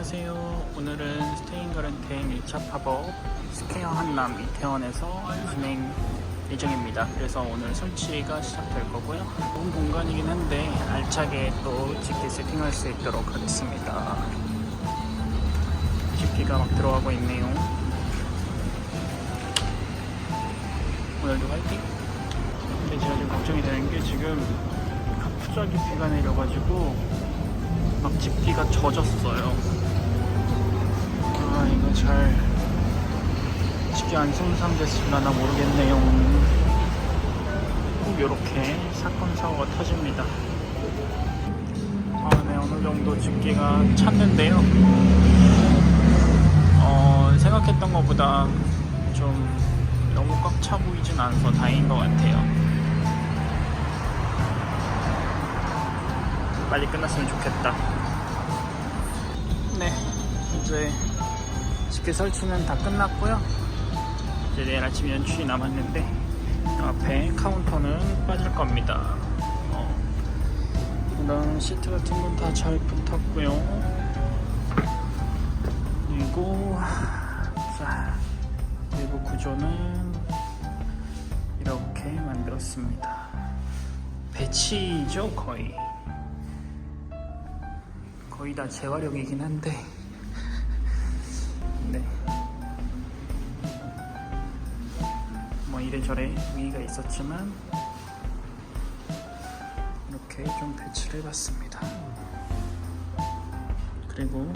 안녕하세요. 오늘은 스테인가른텐 1차 팝업 스퀘어 한남 이태원에서 진행 예정입니다. 그래서 오늘 설치가 시작될 거고요. 좋은 공간이긴 한데 알차게 또 집기 세팅할 수 있도록 하겠습니다. 집기가 막 들어가고 있네요. 오늘도 화이팅! 근데 제가 좀 걱정이 되는 게 지금 갑자기 비가 내려가지고 막 집기가 젖었어요. 아 이거 잘 집기 안 손상됐을라나 모르겠네요. 꼭 이렇게 사건 사고가 터집니다. 아, 네 어느 정도 집기가 찼는데요. 어, 생각했던 것보다 좀 너무 꽉 차 보이진 않아서 다행인 것 같아요. 빨리 끝났으면 좋겠다. 네, 이제 집게 설치는 다 끝났고요. 이제 내일 아침 연출이 남았는데 이 앞에 카운터는 빠질 겁니다. 어, 그다음 시트 같은 건 다 잘 붙었고요. 그리고 자 내부 구조는 이렇게 만들었습니다. 배치죠 거의. 거의 다 재활용이긴 한데 네. 뭐 이래저래 위기가 있었지만 이렇게 좀 배치를 해봤습니다 그리고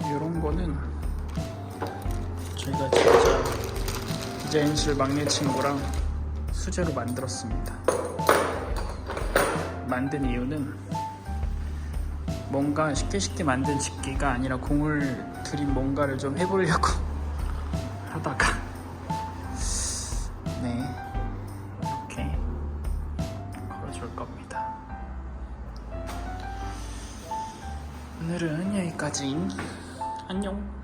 이런 거는 저희가 진짜 디자인실 막내 친구랑 수제로 만들었습니다. 만든 이유는 뭔가 쉽게 쉽게 만든 집기가 아니라 공을 들인 뭔가를 좀 해보려고 하다가 네 이렇게 걸어줄 겁니다. 오늘은 여기까지 안녕.